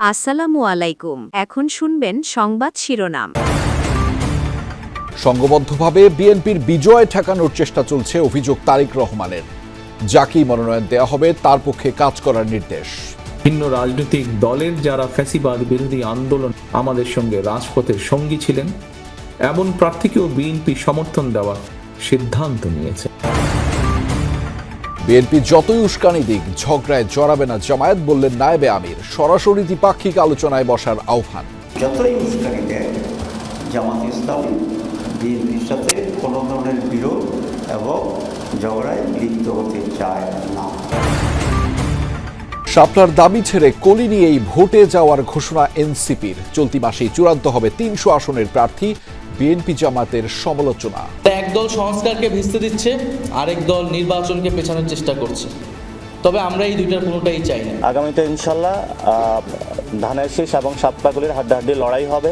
আসসালামু আলাইকুম। এখন শুনবেন সংবাদ শিরোনাম। সংঘবদ্ধভাবে বিএনপির বিজয় ঠেকানোর চেষ্টা চলছে অভিযোগ তারিক রহমানের। যাকেই মনোনয়ন দেওয়া হবে তার পক্ষে কাজ করার নির্দেশ। ভিন্ন রাজনৈতিক দলের যারা ফ্যাসিবাদ বিরোধী আন্দোলন আমাদের সঙ্গে রাজপথের সঙ্গী ছিলেন এমন প্রার্থীকেও বিএনপি সমর্থন দেওয়ার সিদ্ধান্ত নিয়েছে। বিএনপি যতই উস্কানি দিক ঝগড়ায় জড়াবে না জামায়াত বললেন নায়েবে আমির। সরাসরি দ্বিপাক্ষিক আলোচনায় বসার আহ্বান। যতই উস্কানি দেয় জামাত ইসলামী বিএনপির সাথে কোনো ধরনের বিরোধ এবং ঝগড়ায় লিপ্ত হতে চায় না। শাপলার দাবি ছেড়ে কলি নিয়েই ভোটে যাওয়ার ঘোষণা এনসিপির। চলতি মাসেই চূড়ান্ত হবে তিনশো আসনের প্রার্থী। বিএনপি জামাতের সমালোচনা। একদল সংস্কারকে ভেস্তে দিচ্ছে আরেক দল নির্বাচনকে পেছানোর চেষ্টা করছে। তবে আমরা এই দুইটার কোনোটাই চাই না। আগামীতে ইনশাল্লাহ আহ, ধানের শীষ এবং সাতপাগুলির হাড্ডাহাড্ডি লড়াই হবে।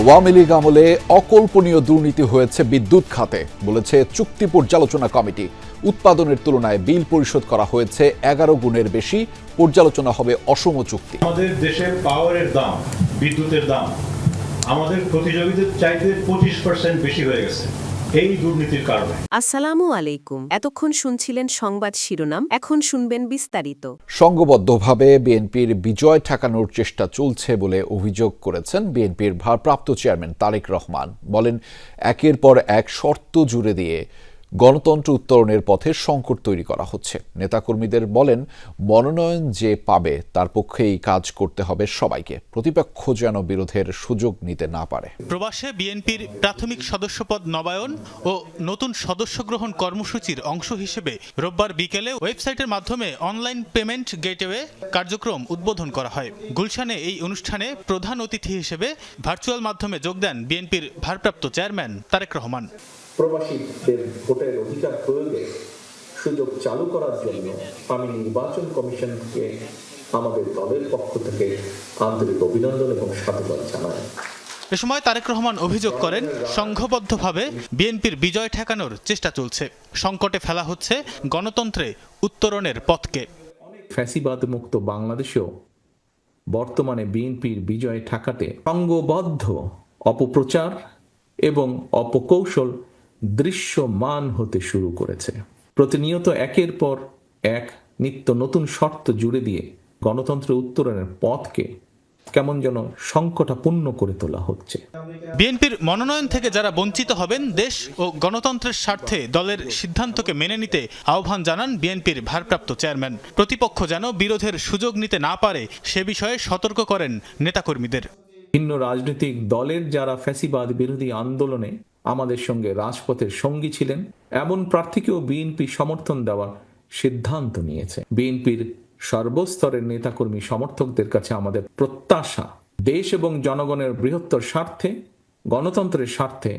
আওয়ামী লীগ আমলে অকল্পনীয় দুর্নীতি হয়েছে বিদ্যুৎ খাতে বলেছে চুক্তি পর্যালোচনা কমিটি। উৎপাদনের তুলনায় বিল পরিশোধ করা হয়েছে এগারো গুণের বেশি পর্যালোচনা হবে অসম চুক্তি। আমাদের দেশে পাওয়ারের দাম বিদ্যুতের দাম আমাদের প্রতিযোগীদের চাইতে পঁচিশ পার্সেন্ট বেশি হয়ে গেছে। এই দুর্নীতির কারণে। আসসালামু আলাইকুম। এতক্ষণ শুনছিলেন সংবাদ শিরোনাম এখন শুনবেন বিস্তারিত। সংঘবদ্ধভাবে বিএনপির বিজয় ঠেকানোর চেষ্টা চলছে বলে অভিযোগ করেছেন বিএনপির ভারপ্রাপ্ত চেয়ারম্যান তারেক রহমান। বলেন একের পর এক শর্ত জুড়ে দিয়ে গণতন্ত্র উত্তরণের পথে সংকট তৈরি করা হচ্ছে। নেতাকর্মীদের বলেন, মনোনয়ন যে পাবে তার পক্ষেই কাজ করতে হবে সবাইকে। প্রতিপক্ষ যেন বিরোধের সুযোগ নিতে না পারে। প্রবাসে বিএনপির প্রাথমিক সদস্যপদ নবায়ন ও নতুন সদস্য গ্রহণ কর্মসূচির অংশ হিসেবে রোববার বিকেলে ওয়েবসাইটের মাধ্যমে অনলাইন পেমেন্ট গেটওয়ে কার্যক্রম উদ্বোধন করা হয়। গুলশানে এই অনুষ্ঠানে প্রধান অতিথি হিসেবে ভার্চুয়াল মাধ্যমে যোগ দেন বিএনপির ভারপ্রাপ্ত চেয়ারম্যান তারেক রহমান। প্রবাসীদের ভোটের অধিকার প্রয়োগে সুযোগ চালু করার জন্য আমি নির্বাচন কমিশনকে আমাদের দলের পক্ষ থেকে আন্তরিক অভিনন্দন এবং সাধুবাদ জানাই। এ সময় তারেক রহমান অভিযোগ করেন সংঘবদ্ধভাবে বিএনপির বিজয় ঠেকানোর চেষ্টা চলছে। সংকটে ফেলা হচ্ছে গণতন্ত্রে উত্তরণের পথকে। ফ্যাসিবাদ মুক্ত বাংলাদেশেও বর্তমানে বিএনপির বিজয় ঠেকাতে সঙ্গবদ্ধ অপপ্রচার এবং অপকৌশল দৃশ্যমান হতে শুরু করেছে। প্রতিনিয়ত একের পর এক নিত্য নতুন শর্ত জুড়ে দিয়ে গণতন্ত্রের উত্তরণের পথকে কেমন যেন সংকটাপূর্ণ করে তোলা হচ্ছে। বিএনপির মনোনয়ন থেকে যারা বঞ্চিত হবেন দেশ ও গণতন্ত্রের স্বার্থে দলের সিদ্ধান্তকে মেনে নিতে আহ্বান জানান বিএনপির ভারপ্রাপ্ত চেয়ারম্যান। প্রতিপক্ষ যেন বিরোধের সুযোগ নিতে না পারে সে বিষয়ে সতর্ক করেন নেতাকর্মীদের। ভিন্ন রাজনৈতিক দলের যারা ফ্যাসিবাদ বিরোধী আন্দোলনে আমাদের সঙ্গে রাজপথের সঙ্গী ছিলেন এমন প্রার্থীকেও বিএনপি সমর্থন দেওয়ার সিদ্ধান্ত নিয়েছে। বিএনপির সর্বস্তরের নেতাকর্মী সমর্থকদের কাছে আমাদের প্রত্যাশা, দেশ এবং জনগণের বৃহত্তর স্বার্থে, গণতন্ত্রের স্বার্থে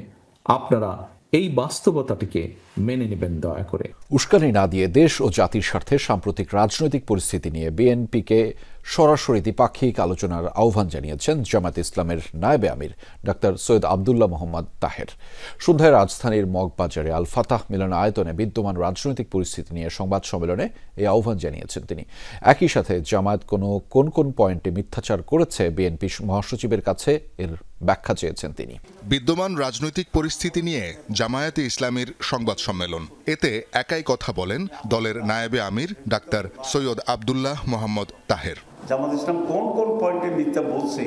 আপনারা এই বাস্তবতাটিকে মেনে নেবেন দয়া করে। উস্কানি না দিয়ে দেশ ও জাতির স্বার্থে সাম্প্রতিক রাজনৈতিক পরিস্থিতি নিয়ে বিএনপিকে সরাসরি দ্বিপাক্ষিক আলোচনার আহ্বান জানিয়েছেন জামাত ইসলামের নায়েবে আমির ডাক্তার সৈয়দ আবদুল্লাহ মোহাম্মদ তাহের। সন্ধ্যায় রাজধানীর মগবাজারে আল ফাতাহ মিলন আয়তনে বিদ্যমান রাজনৈতিক পরিস্থিতি নিয়ে সংবাদ সম্মেলনে এই আহ্বান জানিয়েছেন তিনি। একই সাথে জামায়াত কোনো, কোন কোন পয়েন্টে মিথ্যাচার করেছে বিএনপি মহাসচিবের কাছে এর ব্যাখ্যা চেয়েছেন তিনি। বিদ্যমান রাজনৈতিক পরিস্থিতি নিয়ে জামায়াতে ইসলামীর সংবাদ সম্মেলন। এতে একাই কথা বলেন দলের নায়েবে আমির ডাক্তার সৈয়দ আবদুল্লাহ মোহাম্মদ তাহের। জামাত ইসলাম কোন কোন পয়েন্টে মিথ্যা বলছে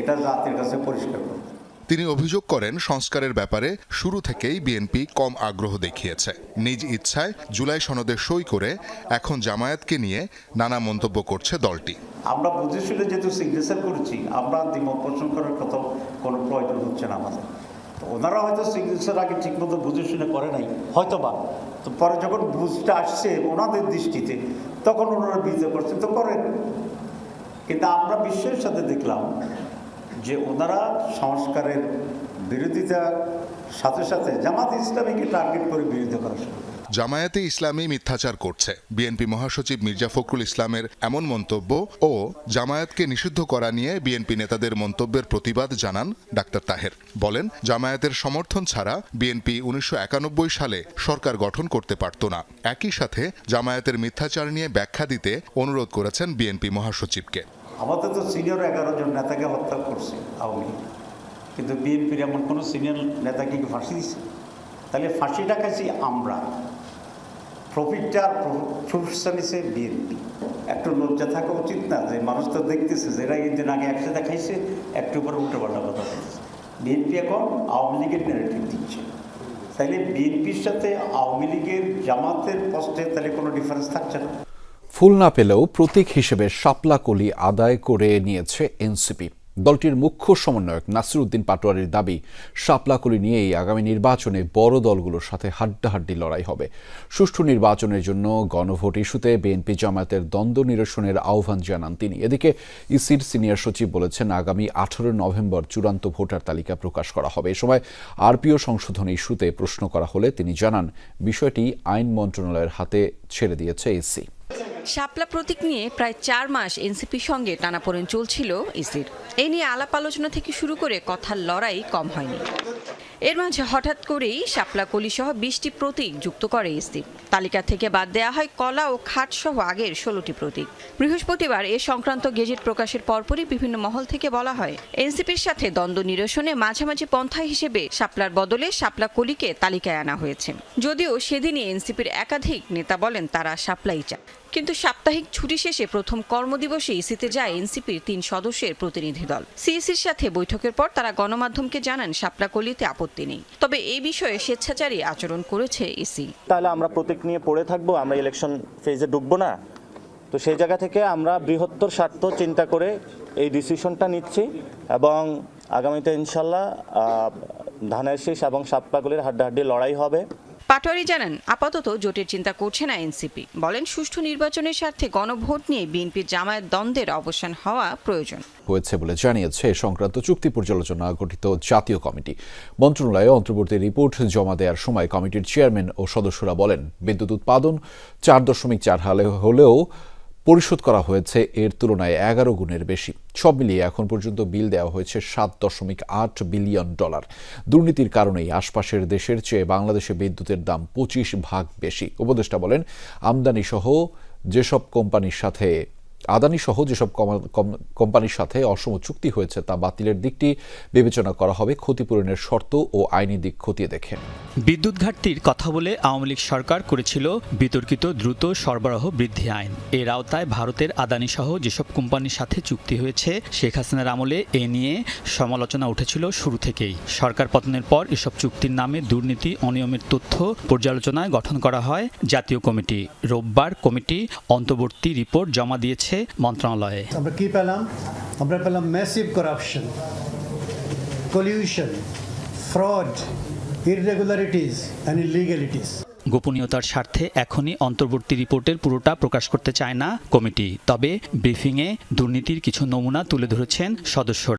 এটা জাতির কাছে পরিষ্কার করতে হবে। তিনি অভিযোগ করেন সংস্কারের ব্যাপারে শুরু থেকেই বিএনপি কম আগ্রহ দেখিয়েছে। নিজ ইচ্ছায় জুলাই সনদে সই করে এখন জামায়াতকে নিয়ে নানা মন্তব্য করছে দলটি। আমরা বুঝে শুনে যেহেতু সিগনেচার করেছি আমরা দ্বিমত পোষণ করার কথা কোনো প্রয়োজন হচ্ছে না আমাদের। ওনারা হয়তো চিকিৎসার আগে ঠিকমতো বুঝে শুনে করে নাই হয়তো বা তো পরে যখন বুঝটা আসছে ওনাদের দৃষ্টিতে, তখন ওনারা বিচার করছে, তো করেন কিন্তু আমরা বিশ্বের সাথে দেখলাম যে ওনারা সংস্কারের বিরোধিতা, সাথে সাথে জামাত ইসলামীকে টার্গেট করে বিরোধিতা করা শুরু। জামায়াতে ইসলামী মিথ্যাচার করছে। বিএনপি মহাসচিব মির্জা ফখরুল ইসলামের এমন মন্তব্য ও জামায়াতকে নিষিদ্ধ করা নিয়ে বিএনপি নেতাদের মন্তব্যের প্রতিবাদ জানান ডাক্তার তাহের। বলেন, জামায়াতের সমর্থন ছাড়া বিএনপি উনিশশো একানব্বই সালে সরকার গঠন করতে পারত না। একই সাথে জামায়াতের মিথ্যাচার নিয়ে ব্যাখ্যা দিতে অনুরোধ করেছেন বিএনপি মহাসচিবকে। আমাদের তো সিনিয়র এগারো জন নেতাকে হত্যা করছে আওয়ামী কিন্তু বিএনপির এমন কোনো সিনিয়র নেতাকে ফাঁসি দিচ্ছে তাহলে ফাঁসিটা খাইছি আমরা। প্রফিটটা প্রফেশন হিসেবে বিএনপি একটু লজ্জা থাকা উচিত না যে মানুষ তো দেখতেছে যে এরা একদিন আগে একসাথে খাইছে, একটু পরে উল্টো পাল্টা কথা বলছে বিএনপি এখন আওয়ামী লীগের নেগেটিভ দিচ্ছে। তাইলে বিএনপির সাথে আওয়ামী লীগের জামাতের পোস্টে তাহলে কোনো ডিফারেন্স থাকছে না। ফুল না পেলেও প্রতীক হিসেবে শাপলা কলি আদায় করে নিয়েছে এনসিপি দলটির মুখ্য সমন্বয়ক নাসির উদ্দিন পাটোয়ারির দাবি, শাপলাকলি নিয়েই আগামী নির্বাচনে বড় দলগুলোর সাথে হাড্ডাহাড্ডি লড়াই হবে। সুষ্ঠু নির্বাচনের জন্য গণভোট ইস্যুতে বিএনপি জামায়াতের দ্বন্দ্ব নিরসনের আহ্বান জানান তিনি। এদিকে ইসির সিনিয়র সচিব বলেছেন, আগামী আঠারো নভেম্বর চূড়ান্ত ভোটার তালিকা প্রকাশ করা হবে। এ সময় আরপিও সংশোধন ইস্যুতে প্রশ্ন করা হলে তিনি জানান, বিষয়টি আইন মন্ত্রণালয়ের হাতে ছেড়ে দিয়েছে ইসি। শাপলা প্রতীক নিয়ে প্রায় চার মাস এনসিপির সঙ্গে টানাপোড়েন চলছিল ইসির। এই নিয়ে আলাপ আলোচনা থেকে শুরু করে কথার লড়াই কম হয়নি। এর মাঝে হঠাৎ করেই শাপলা কলি সহ বিশটি প্রতীক যুক্ত করে ইসি। তালিকা থেকে বাদ দেওয়া হয় কলা ও খাট সহ আগের ষোলোটি প্রতীক। বৃহস্পতিবার এ সংক্রান্ত গেজেট প্রকাশের পরপরই বিভিন্ন মহল থেকে বলা হয়, এনসিপির সাথে দ্বন্দ্ব নিরসনে মাঝামাঝি পন্থা হিসেবে শাপলার বদলে শাপলা কলিকে তালিকায় আনা হয়েছে। যদিও সেদিনই এনসিপির একাধিক নেতা বলেন তারা শাপলাই চায়। কিন্তু সাপ্তাহিক ছুটি শেষে প্রথম কর্মদিবসে ইসিতে যায় এনসিপির তিন সদস্যের প্রতিনিধি দল। সিইসির সাথে বৈঠকের পর তারা গণমাধ্যমকে জানান শাপলাকলিতে আপত্তি নেই। তবে এই বিষয়ে স্বেচ্ছাচারী আচরণ করেছে ইসি। তাহলে আমরা প্রতীক নিয়ে পড়ে থাকব, আমরা ইলেকশন ফেজে ঢুকবো না? তো সেই জায়গা থেকে আমরা বৃহত্তর স্বার্থ চিন্তা করে এই ডিসিশনটা নিচ্ছি এবং আগামীতে ইনশাল্লাহ ধানের শীষ এবং সাপলাগুলির হাড্ডাহাড্ডি লড়াই হবে। পাটোয়ারি জানান, আপাতত জোটের চিন্তা করছে না এনসিপি। বলেন, সুষ্ঠু নির্বাচনের স্বার্থে গণভোট নিয়ে বিএনপির জামায়াত দ্বন্দ্বের অবসান হওয়া প্রয়োজন। হয়েছে বলে জানিয়েছে সংক্রান্ত চুক্তি পর্যালোচনা গঠিত জাতীয় কমিটি। মন্ত্রণালয়ে অন্তর্বর্তী রিপোর্ট জমা দেওয়ার সময় কমিটির চেয়ারম্যান ও সদস্যরা বলেন, বিদ্যুৎ উৎপাদন চার দশমিক চার হালে হলেও পরিশোধ করা হয়েছে, এর তুলনায় এগারো গুণের বেশি। সব মিলিয়ে এখন পর্যন্ত বিল দেওয়া হয়েছে সাত দশমিক আট বিলিয়ন ডলার। দুর্নীতির কারণেই আশপাশের দেশের চেয়ে বাংলাদেশে বিদ্যুতের দাম পঁচিশ ভাগ বেশি। উপদেষ্টা বলেন আমদানি সহ যেসব কোম্পানির সাথে আদানি সহ যেসব কোম্পানির সাথে অসম চুক্তি হয়েছে তা বাতিলের দিকটি বিবেচনা করা হবে, ক্ষতিপূরণের শর্ত ও আইনি দিক খতিয়ে দেখে। বিদ্যুৎ ঘাটতির কথা বলে আওয়ামী লীগ সরকার করেছিল বিতর্কিত দ্রুত সরবরাহ বৃদ্ধি আইন। এর আওতায় ভারতের আদানি সহ যেসব কোম্পানির সাথে চুক্তি হয়েছে, শেখ হাসিনার আমলে এ নিয়ে সমালোচনা উঠেছিল শুরু থেকেই। সরকার পতনের পর এসব চুক্তির নামে দুর্নীতি, অনিয়মের তথ্য পর্যালোচনায় গঠন করা হয় জাতীয় কমিটি। রোববার কমিটি অন্তর্বর্তী রিপোর্ট জমা দিয়েছে। মন্ত্রণালয়ে। আমরা কি পেলাম? আমরা পেলাম massive corruption collusion fraud irregularities and illegalities গোপনীয়তার স্বার্থে এখনই অন্তর্বর্তী রিপোর্টের পুরোটা প্রকাশ করতে চায় না কমিটি। তবে ব্রিফিংয়ে দুর্নীতির কিছু নমুনা তুলে ধরেছেন সদস্য